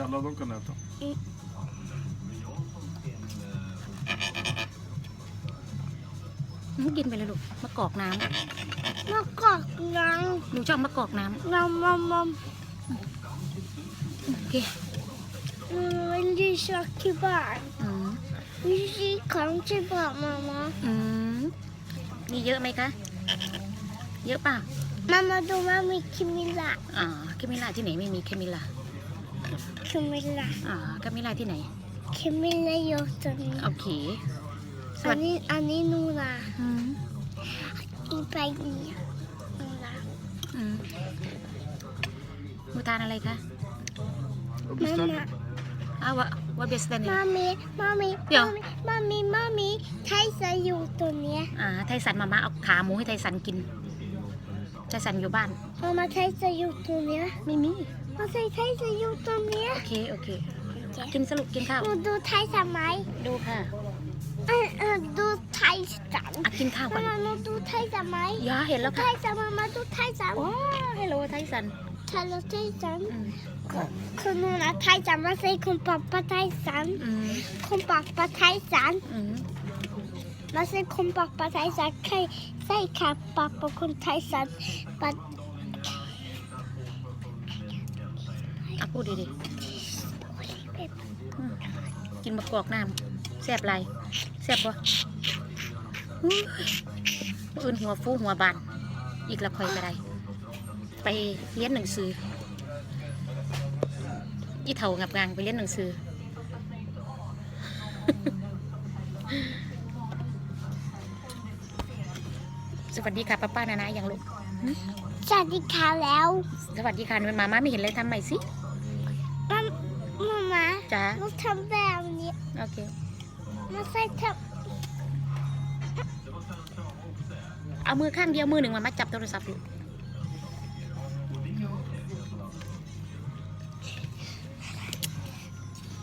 Kalla de kan äta. อืมกินไปเลยลูกมะกอกน้มะกอกนังำหนูชอบมะกอกน้นำมันมันำโอเคมันดีสักที่บ้านอืมวิธีของที่บ้านมามาอืมมีเยอะไหมคะ เยอะเปล่ามามาดูมามีคิมิลาอ่าเคมิลาที่ไหนไม่มีเคมิลา คิมิลาอ่าเคมิลาที่ไหนคิมิลาอยู่ตรงนี้โอเคสอัวันสดีนี้อันนี้นูนาอืมอีไปนี่นูนาอืมหนูทานอะไรคะ Vad มา beställer มา du? อ้าววะวะเบสเตนมามีมามีเดี๋ยวมามีมามีใครจะอยู่ตรงเนี้ย อ่า ไทสันมาม่าเอาขาหมูให้ไทสันกิน ไทสันอยู่บ้านมามาใครจะอยู่ตรงเนี้ยไม่มีมาใครใครจะอยู่ตรงเนี้ยโอเคโอเค กินสรุปกินข้าวหนูดูไทยสมัยดูค่ะเออเออดูไทยสันอะกินข้าวก่อนมามาดูไทยสมัยย่าเห็นแล้วไทค่ะยสมัยมาดูไทยสมัยว้าวฮัลโหลไทสันไทยแล้วไทยสันอืมคุณนูนะไทยสันมาใส่คุณป๊าป๊าไทยสันอืมคุณป๊าป๊าไทยสันอื มมาใส่คุณป๊าป๊าไทยสันใครใส่ค่ะป๊าป๊าคุณไทยสันป๊าอะพูดดีๆอืมกินมะกอกน้ำแซ่บไรแซ่บปะมื้ออื่นหัวฟูหัวบาน อีกละคอยก็ได้ไปเรียนหนังสือ อีเถางับงางไปเรียนหนังสือ สวัสดีค่ะป้าป้านานาอย่างลูกสวัสดีค่ะแล้ว สวัสดีค่ะเป็นมาม่าไม่เห็นเลยทำใหม่สิมามามาจ้าเราทำแบบนี้โอเคมาใส่ทเอามือข้างเดียวมือหนึ่งมามาจับโทรศัพท์อยู่ำ